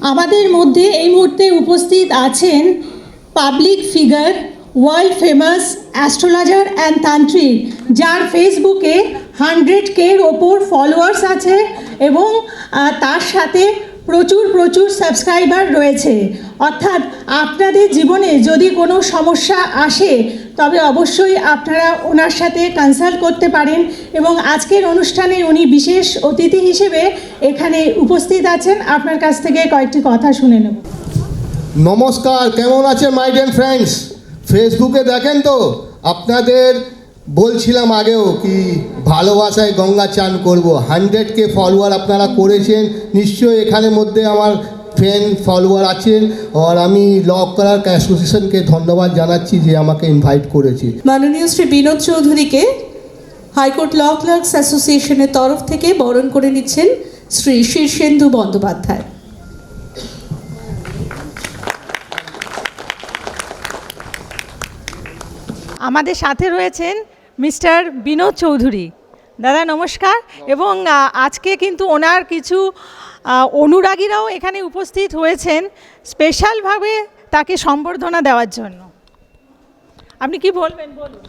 আমাদের মধ্যে এই মুহূর্তে উপস্থিত আছেন public figure world famous astrologer and tantrik যার ফেসবুকে হান্ড্রেড কের ওপর ফলোয়ার্স আছে এবং তার সাথে প্রচুর প্রচুর সাবস্ক্রাইবার রয়েছে। অর্থাৎ আপনাদের জীবনে যদি কোনো সমস্যা আসে তবে অবশ্যই আপনারা ওনার সাথে কনসাল্ট করতে পারেন এবং আজকের অনুষ্ঠানে উনি বিশেষ অতিথি হিসেবে এখানে উপস্থিত আছেন। আপনার কাছ থেকে কয়েকটি কথা শুনে নেব। নমস্কার, কেমন আছেন মাই ডিয়ার ফ্রেন্ডস ফেসবুকে দেখেন তো, আপনাদের বলছিলাম আগেও কি ভালোবাসায় গঙ্গা চান করব। হান্ড্রেড কে ফলোয়ার আপনারা করেছেন, নিশ্চয়ই এখানের মধ্যে আমার ফ্রেন্ড ফলোয়ার আছেন আর আমি ল করার অ্যাসোসিয়েশনকে ধন্যবাদ জানাচ্ছি যে আমাকে ইনভাইট করেছে। মাননীয় শ্রী বিনোদ চৌধুরীকে হাইকোর্ট ল ক্লার্কস অ্যাসোসিয়েশনের তরফ থেকে বরণ করে নিচ্ছেন শ্রী শীর্ষেন্দু বন্দ্যোপাধ্যায়। আমাদের সাথে রয়েছেন মিস্টার বিনোদ চৌধুরী। দাদা নমস্কার। এবং আজকে কিন্তু ওনার কিছু অনুরাগীরাও এখানে উপস্থিত হয়েছেন স্পেশালভাবে তাকে সম্বর্ধনা দেওয়ার জন্য। আপনি কি বলবেন বলুন।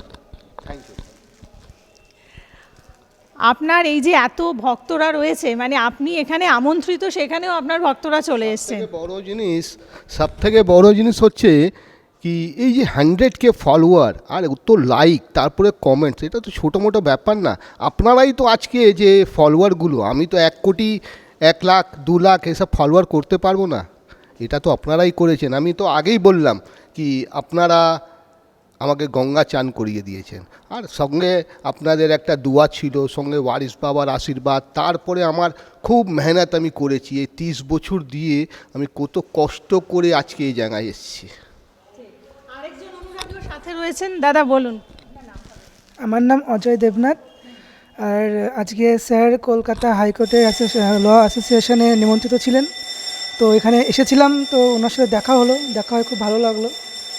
আপনার এই যে এত ভক্তরা রয়েছে মানে আপনি এখানে আমন্ত্রিত সেখানেও আপনার ভক্তরা চলে এসেছেন। বড় জিনিস সব থেকে বড় জিনিস হচ্ছে কি এই যে হান্ড্রেড কে ফলোয়ার আর তো লাইক তারপরে কমেন্টস এটা তো ছোটো মোটো ব্যাপার না। আপনারাই তো আজকে যে ফলোয়ারগুলো আমি তো এক কোটি এক লাখ দু লাখ এসব ফলোয়ার করতে পারব না? এটা তো আপনারাই করেছেন। আমি তো আগেই বললাম কি আপনারা আমাকে গঙ্গা চান করিয়ে দিয়েছেন। আর সঙ্গে আপনাদের একটা দুয়া ছিল সঙ্গে ওয়ারিস বাবার আশীর্বাদ। তারপরে আমার খুব মেহনত আমি করেছি। এই তিরিশ বছর দিয়ে আমি কত কষ্ট করে আজকে এই জায়গায় এসেছি। সাথে রয়েছেন। দাদা বলুন। আমার নাম অজয় দেবনাথ। আর আজকে স্যার কলকাতা হাইকোর্টের ল অ্যাসোসিয়েশনে নিমন্ত্রিত ছিলেন। তো এখানে এসেছিলাম তো ওনার সাথে দেখা হলো। দেখা হয় খুব ভালো লাগল।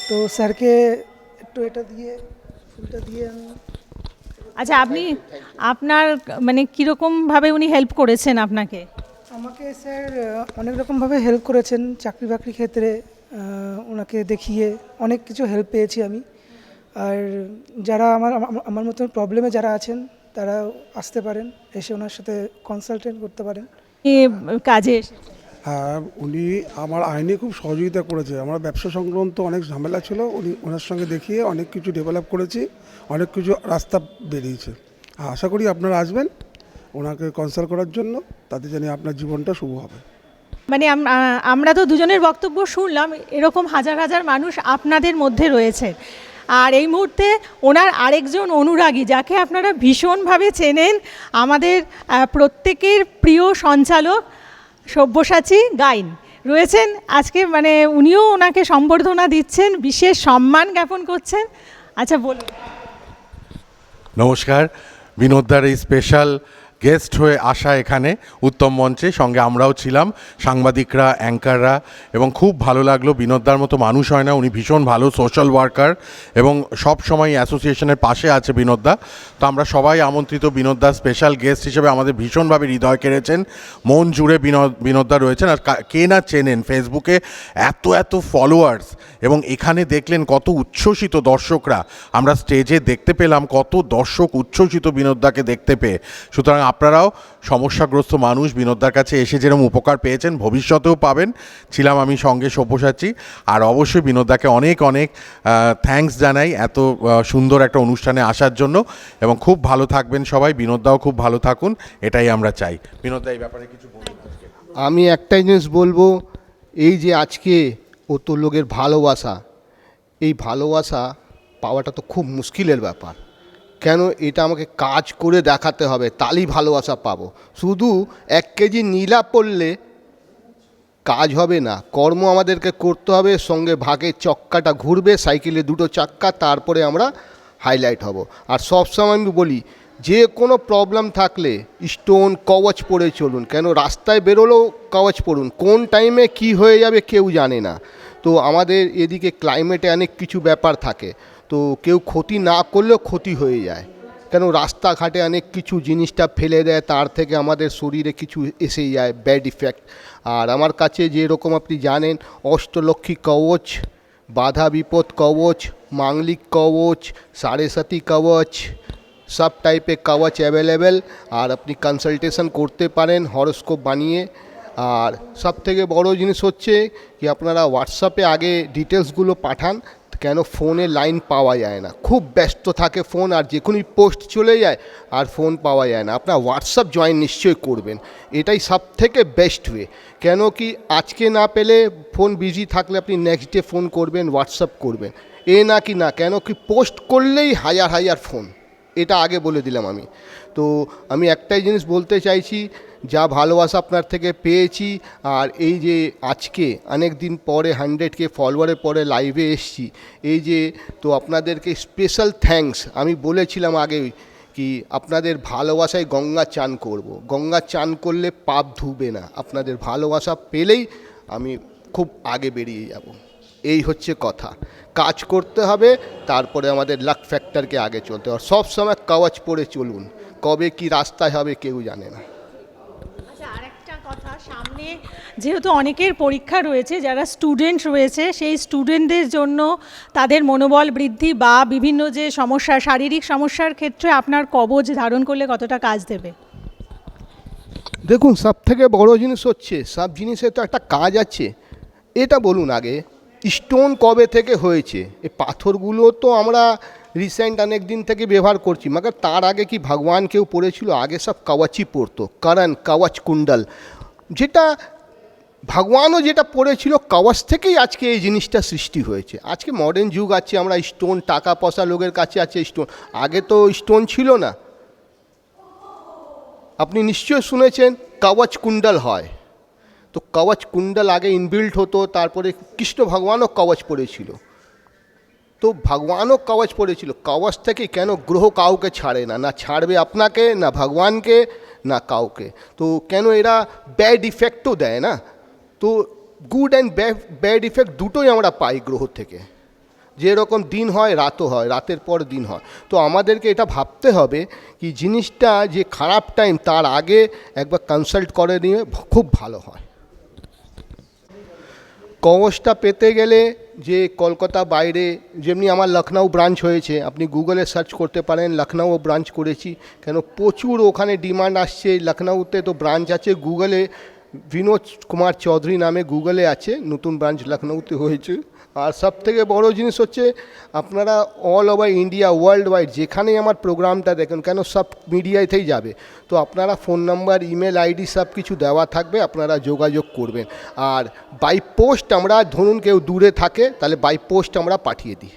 তো স্যারকে একটু এটা দিয়ে ফুলটা দিয়ে আমি আচ্ছা আপনি আপনার মানে কীরকমভাবে উনি হেল্প করেছেন আপনাকে? আমাকে স্যার অনেক রকমভাবে হেল্প করেছেন চাকরি বাকরি ক্ষেত্রে ওনাকে দেখিয়ে অনেক কিছু হেল্প পেয়েছি আমি। আর যারা আমার আমার- মতন প্রবলেমে যারা আছেন তারা আসতে পারেন এসে ওনার সাথে কনসালটেন্ট করতে পারেন। কাজে হ্যাঁ উনি আমার আইনে খুব সহযোগিতা করেছে। আমার ব্যবসা সংক্রান্ত অনেক ঝামেলা ছিল উনি ওনার সঙ্গে দেখিয়ে অনেক কিছু ডেভেলপ করেছি অনেক কিছু রাস্তা বেরিয়েছে। আর আশা করি আপনারা আসবেন ওনাকে কনসাল্ট করার জন্য তাতে জানি আপনার জীবনটা শুভ হবে। মানে আমরা তো দুজনের বক্তব্য শুনলাম এরকম হাজার হাজার মানুষ আপনাদের মধ্যে রয়েছে। আর এই মুহূর্তে ওনার আরেকজন অনুরাগী, যাকে আপনারা ভীষণভাবে চেনেন, আমাদের প্রত্যেকের প্রিয় সঞ্চালক সব্যসাচী গাইন রয়েছেন। আজকে মানে উনিও ওনাকে সম্বর্ধনা দিচ্ছেন, বিশেষ সম্মান জ্ঞাপন করছেন। আচ্ছা বলুন। নমস্কার। বিনোদদার এই স্পেশাল গেস্ট হয়ে আসা এখানে উত্তম মঞ্চে। সঙ্গে আমরাও ছিলাম, সাংবাদিকরা, অ্যাঙ্কাররা এবং খুব ভালো লাগল। বিনোদদার মতো মানুষ হয় না, উনি ভীষণ ভালো সোশ্যাল ওয়ার্কার এবং সব সময় অ্যাসোসিয়েশনের পাশে আছে বিনোদদা। তো আমরা সবাই আমন্ত্রিত বিনোদদা স্পেশাল গেস্ট হিসেবে আমাদের ভীষণভাবে হৃদয় কেড়েছেন। মন জুড়ে বিনোদ বিনোদদা রয়েছেন। আর কা- কে না চেনেন, ফেসবুকে এত এত ফলোয়ার্স এবং এখানে দেখলেন কত উচ্ছ্বসিত দর্শকরা। আমরা স্টেজে দেখতে পেলাম কত দর্শক উচ্ছ্বসিত বিনোদদাকে দেখতে পেয়ে। সুতরাং আপনারাও সমস্যাগ্রস্ত মানুষ বিনোদদার কাছে এসে যেরকম উপকার পেয়েছেন, ভবিষ্যতেও পাবেন। ছিলাম আমি সঙ্গে সব্যসাচী। আর অবশ্যই বিনোদদাকে অনেক অনেক থ্যাঙ্কস জানাই এত সুন্দর একটা অনুষ্ঠানে আসার জন্য। এবং খুব ভালো থাকবেন সবাই, বিনোদদাও খুব ভালো থাকুন, এটাই আমরা চাই। বিনোদদা, এই ব্যাপারে কিছু আমি একটাই জিনিস বলব, এই যে আজকে অত লোকের ভালোবাসা। এই ভালোবাসা পাওয়াটা তো খুব মুশকিলের ব্যাপার। কেন এটা আমাকে কাজ করে দেখাতে হবে তাহলেই ভালোবাসা পাবো। শুধু এক কেজি নীলা পড়লে কাজ হবে না, কর্ম আমাদেরকে করতে হবে, সঙ্গে ভাগের চক্কাটা ঘুরবে, সাইকেলে দুটো চাক্কা, তারপরে আমরা হাইলাইট হব। আর সবসময় আমি বলি, যে কোনো প্রবলেম থাকলে স্টোন কওয়াচ পরে চলুন। কেন রাস্তায় বেরোলেও কওয়াচ পড়ুন, কোন টাইমে কি হয়ে যাবে কেউ জানে না। তো আমাদের এদিকে ক্লাইমেটে অনেক কিছু ব্যাপার থাকে। তো কেউ ক্ষতি না করলেও ক্ষতি হয়ে যায়। কেন রাস্তাঘাটে অনেক কিছু জিনিসটা ফেলে দেয়, তার থেকে আমাদের শরীরে কিছু এসে যায় ব্যাড ইফেক্ট আর আমার কাছে যেরকম আপনি জানেন, অষ্টলক্ষ্মী কবচ, বাধা বিপদ কবচ, মাঙ্গলিক কবচ, সাড়ে সাতি কবচ, সব টাইপের কবচ অ্যাভেলেবেল আর আপনি কনসালটেশন করতে পারেন হরস্কোপ বানিয়ে। আর সব থেকে বড় জিনিস হচ্ছে কি আপনারা হোয়াটসঅ্যাপে আগে ডিটেলসগুলো পাঠান, কেন ফোনে লাইন পাওয়া যায় না। খুব ব্যস্ত থাকে ফোন আর যে কোনোই পোস্ট চলে যায় আর ফোন পাওয়া যায় না। আপনার হোয়াটসঅ্যাপ জয়েন নিশ্চয়ই করবেন। এটাই সব থেকে বেস্ট ওয়ে কেন কি আজকে না পেলে ফোন বিজি থাকলে আপনি নেক্সট ডে ফোন করবেন হোয়াটসঅ্যাপ করবেন। এ না কি না, কেন কি পোস্ট করলেই হাজার হাজার ফোন এটা আগে বলে দিলাম আমি তো আমি একটাই জিনিস বলতে চাইছি, যা ভালোবাসা আপনার থেকে পেয়েছি, আর এই যে আজকে অনেক দিন পরে হান্ড্রেডকে ফলোয়ারের পরে লাইভে এসছি, এই যে তো আপনাদেরকে স্পেশাল থ্যাঙ্কস আমি বলেছিলাম আগে কি আপনাদের ভালোবাসায় গঙ্গা চান করব। গঙ্গা চান করলে পাপ ধুবে না, আপনাদের ভালোবাসা পেলেই আমি খুব আগে বেরিয়ে যাব এই হচ্ছে কথা। কাজ করতে হবে তারপরে আমাদের লাক ফ্যাক্টরকে আগে চলতে হবে। সব সময় কাওয়াজ পরে চলুন কবে কি রাস্তায় হবে কেউ জানে না। আচ্ছা আরেকটা কথা সামনে যেহেতু অনেকের পরীক্ষা রয়েছে যারা স্টুডেন্ট রয়েছে সেই স্টুডেন্টদের জন্য তাদের মনোবল বৃদ্ধি বা বিভিন্ন যে সমস্যা শারীরিক সমস্যার ক্ষেত্রে আপনার কবজ ধারণ করলে কতটা কাজ দেবে? দেখুন সব থেকে বড় জিনিস হচ্ছে সব জিনিসে তো একটা কাজ আছে। এটা বলুন আগে স্টোন কবে থেকে হয়েছে? এই পাথরগুলো তো আমরা রিসেন্ট অনেক দিন থেকে ব্যবহার করছি মাগার তার আগে কি ভগবান কেউ পড়েছিল? আগে সব কাওয়াচই পড়তো, কারণ কাওয়াচ কুণ্ডল। যেটা ভগবানও যেটা পড়েছিল, কাওয়াচ থেকেই আজকে এই জিনিসটা সৃষ্টি হয়েছে। আজকে মডার্ন যুগ আছে, আমরা স্টোন টাকা পয়সা লোকের কাছে আছে স্টোন আগে তো স্টোন ছিল না। আপনি নিশ্চয় শুনেছেন, কাওয়াচ কুণ্ডল হয়। তো কবচ কুণ্ডল আগে ইনবিল্ট হতো, তারপরে কৃষ্ণ ভগবানও কবচ পড়েছিল। তো ভগবানও কবচ পড়েছিল, কবচ থেকে কেন গ্রহ কাউকে ছাড়ে না? না ছাড়বে আপনাকে, না ভগবানকে, না কাউকে। তো কেন এরা ব্যাড ইফেক্টও দেয় না? তো গুড অ্যান্ড ব্যাড ইফেক্ট দুটোই আমরা পাই গ্রহ থেকে। যেরকম দিন হয়, রাতও হয়, রাতের পর দিন হয়। তো আমাদেরকে এটা ভাবতে হবে কি জিনিসটা যে খারাপ টাইম তার আগে একবার কনসাল্ট করে নিয়ে খুব ভালো হয়। কবচটা পেতে গেলে যে কলকাতা বাইরে, যেমনি আমার লখনউ ব্রাঞ্চ হয়েছে, আপনি গুগলে সার্চ করতে পারেন, লখনউ ব্রাঞ্চ করেছি, কেন প্রচুর ওখানে ডিমান্ড আসছে, লখনউতে তো ব্রাঞ্চ আছে গুগলে বিনোদ কুমার চৌধুরী নামে গুগলে আছে, নতুন ব্রাঞ্চ লখনউতে হয়েছে। আর সব থেকে বড়ো জিনিস হচ্ছে আপনারা all over India world wide যেখানেই আমার প্রোগ্রামটা দেখেন, কেন সব মিডিয়াতেই যাবে? তো আপনারা ফোন নাম্বার ইমেল আইডি সব কিছু দেওয়া থাকবে, আপনারা যোগাযোগ করবেন। আর বাই পোস্ট আমরা ধরুন কেউ দূরে থাকে, তাহলে বাই পোস্ট আমরা পাঠিয়ে দিই।